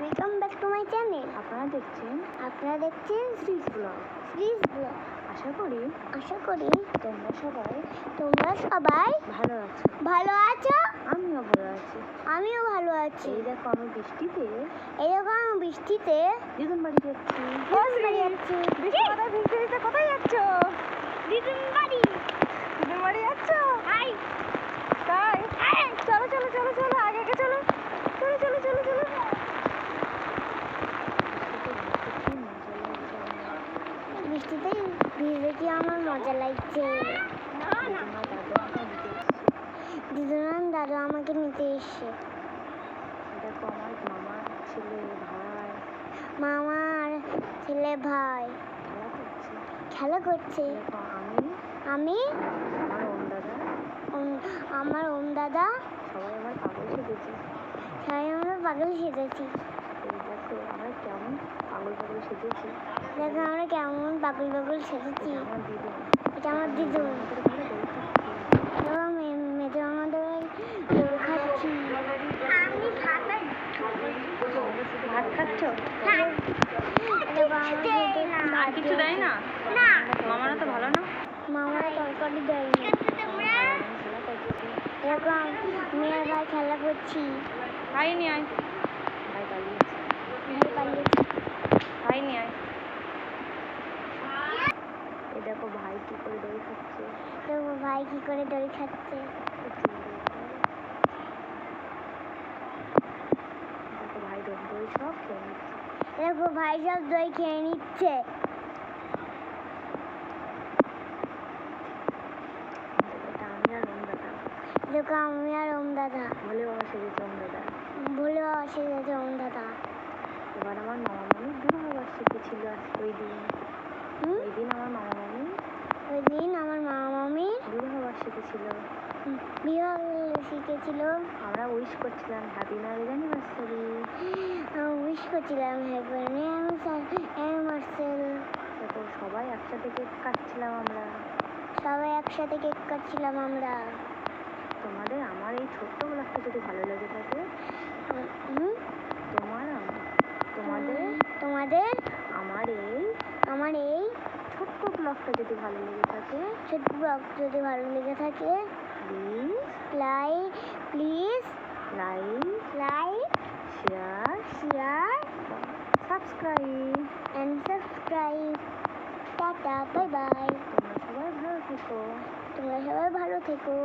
Welcome back to my channel আপনারা দেখছেন আপনারা দেখছেন শ্রীজ ব্লগ শ্রীজ ব্লগ আশা করি আশা করি তোমরা সবাই তোমরা সবাই ভালো আছো। ভালো আছো? আমিও ভালো আছি। আমিও ভালো আছি। এই দেখো আমি বৃষ্টিতে এরকম বৃষ্টিতে দিদুন বাড়ি যাচ্ছি। বাড়ি যাচ্ছি। বৃষ্টি কোথায় ভিজতে ভিজতে কোথায় যাচ্ছ? দিদুন বাড়ি। দিদুন বাড়ি যাচ্ছ? হাই। তাই? বৃষ্টিতে ভিজে কি আমার মজা লাগছে? দিদুন দাদু আমাকে নিতে এসছে। মামা ছেলে ভাই। মামার ছেলে ভাই। খেলা করছে। আমি আমি? আমার ওম দাদা। আমার ওম দাদা? সবাই আমার পাগল সেজেছে সবাই আমরা পাগল সেজেছি। এই দেখো আমরা কেমন পাগল পাগল সেজেছি? দেখো আমরা কেমন পাগল পাগল সেজেছি। এটা আমার দিদুন আমাদের মেজো খাচ্ছি। ভাত খাচ্ছ? আর কিছু দেয় না? না। মামারা তো ভালো না? মামারা তরকারি এরকম আমি ভাই খেলা করছি। খাইনি আয় ভাই পালিয়েছে পালিয়েছি খাইনি আয় এই দেখো ভাই কি করে দই খাচ্ছে। তো ভাই কি করে দই খাচ্ছে। দেখো ভাই দই সব খেয়ে নিচ্ছে। দেখো ভাই সব দই খেয়ে নিচ্ছে। এটা আমি আর ওম দাদা। দেখো আমি আর ওম দাদা। বলে বাবা সেজেছে ওম দাদা। ভুলে আসে গেছে ওম দাদা। এবার আমার মামা মামি বিবাহবার্ষিকী ছিল ওই দিন? ওই দিন আমার মামা মামি ওই দিন আমার মা মামি বিবাহবার্ষিকী ছিল বিবাহ শিখেছিল আমরা উইশ করছিলাম হ্যাপি ম্যারেজ অ্যানিভার্সারি উইশ করছিলাম হ্যাপি মার্সেল দেখো সবাই একসাথে কেক কাটছিলাম আমরা। সবাই একসাথে কেক কাটছিলাম আমরা। তোমাদের আমার এই ছোট্ট ব্লগটা যদি ভালো লেগে থাকে? তোমার তোমাদের তোমাদের? আমার এই আমার এই ছোট্ট ব্লগটা যদি ভালো লেগে থাকে ছোট্ট ব্লগ যদি ভালো লেগে থাকে please like please like like share share subscribe and subscribe tata bye bye তোমরা সবাই ভালো থেকো। তোমরা সবাই ভালো থেকো।